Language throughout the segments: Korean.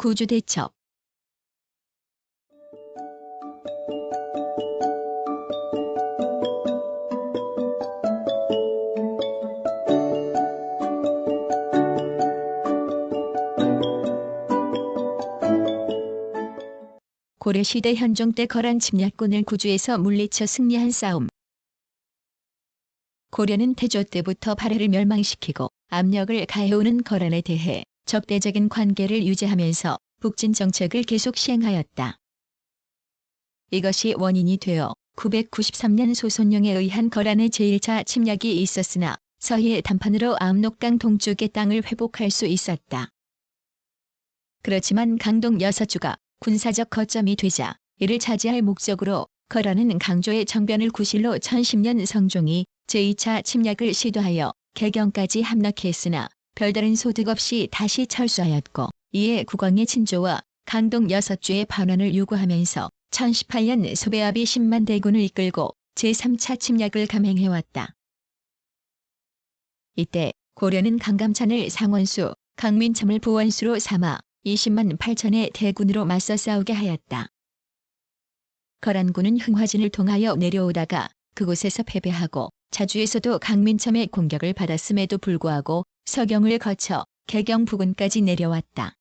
구주 대첩 고려시대 현종 때 거란 침략군을 구주에서 물리쳐 승리한 싸움. 고려는 태조 때부터 발해를 멸망시키고 압력을 가해오는 거란에 대해 적대적인 관계를 유지하면서 북진 정책을 계속 시행하였다. 이것이 원인이 되어 993년 소손령에 의한 거란의 제1차 침략이 있었으나 서해의 단판으로 압록강 동쪽의 땅을 회복할 수 있었다. 그렇지만 강동 여서주가 군사적 거점이 되자 이를 차지할 목적으로 거란은 강조의 정변을 구실로 1010년 성종이 제2차 침략을 시도하여 개경까지 함락했으나 별다른 소득 없이 다시 철수하였고 이에 국왕의 친조와 강동 여섯 주의 반환을 요구하면서 1018년 소배합이 10만 대군을 이끌고 제3차 침략을 감행해왔다. 이때 고려는 강감찬을 상원수, 강민참을 보원수로 삼아 20만 8천의 대군으로 맞서 싸우게 하였다. 거란군은 흥화진을 통하여 내려오다가 그곳에서 패배하고 자주에서도 강민첨의 공격을 받았음에도 불구하고 서경을 거쳐 개경 부근까지 내려왔다.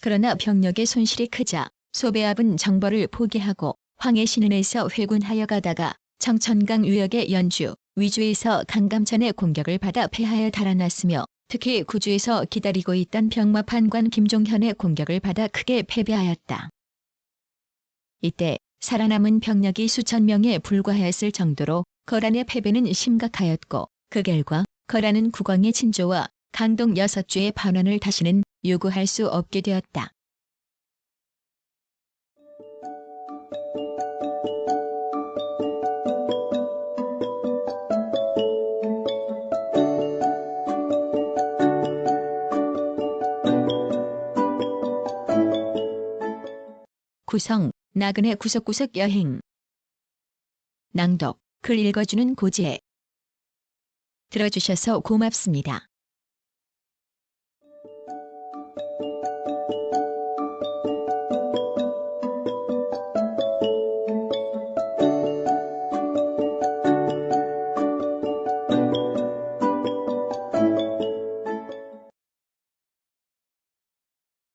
그러나 병력의 손실이 크자 소배압은 정벌을 포기하고 황해 신은에서 회군하여 가다가 청천강 유역의 연주, 위주에서 강감찬의 공격을 받아 패하여 달아났으며 특히 구주에서 기다리고 있던 병마 판관 김종현의 공격을 받아 크게 패배하였다. 이때 살아남은 병력이 수천 명에 불과하였을 정도로 거란의 패배는 심각하였고 그 결과 거란은 국왕의 친조와 강동 여섯 주의 반환을 다시는 요구할 수 없게 되었다. 구성, 나그네 구석구석 여행 낭독, 글 읽어주는 고지혜 들어주셔서 고맙습니다.